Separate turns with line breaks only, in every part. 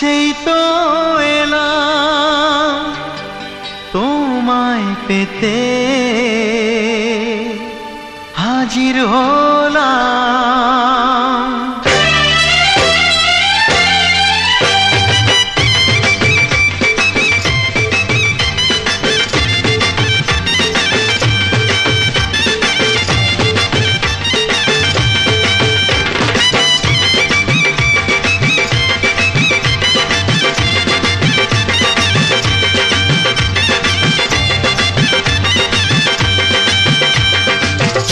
সেই তো এলাম তোমায় পেতে। হাজির হলাম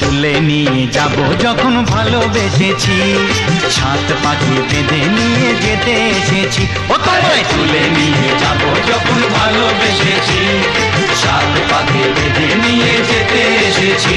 তুলে নিয়ে যাব যখন ভালোবেসেছি। সাত পাখি বেঁধে নিয়ে যেতে এসেছি। ও তোমায়
তুলে নিয়ে যাব যখন ভালোবেসেছি। সাত পাখি বেঁধে নিয়ে যেতে এসেছি।